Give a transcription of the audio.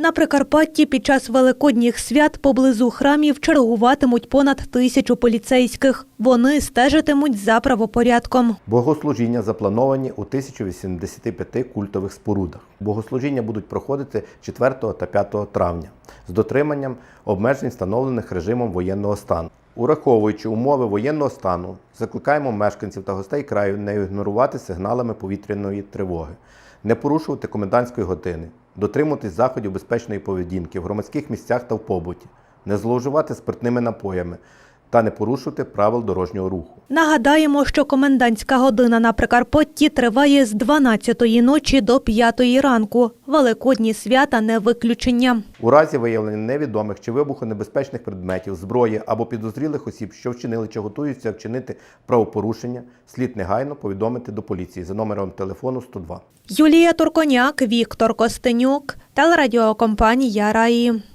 На Прикарпатті під час великодніх свят поблизу храмів чергуватимуть понад тисячу поліцейських. Вони стежитимуть за правопорядком. Богослужіння заплановані у 1085 культових спорудах. Богослужіння будуть проходити 4 та 5 травня з дотриманням обмежень, встановлених режимом воєнного стану. Ураховуючи умови воєнного стану, закликаємо мешканців та гостей краю не ігнорувати сигналами повітряної тривоги, не порушувати комендантської години, дотримуватись заходів безпечної поведінки в громадських місцях та в побуті, не зловживати спиртними напоями та не порушувати правил дорожнього руху. Нагадаємо, що комендантська година на Прикарпатті триває з 12-ї ночі до 5-ї ранку. Великодні свята не виключення. У разі виявлення невідомих чи вибухонебезпечних предметів, зброї або підозрілих осіб, що вчинили чи готуються вчинити правопорушення, слід негайно повідомити до поліції за номером телефону 102. Юлія Турконяк, Віктор Костенюк, телерадіокомпанія Раї.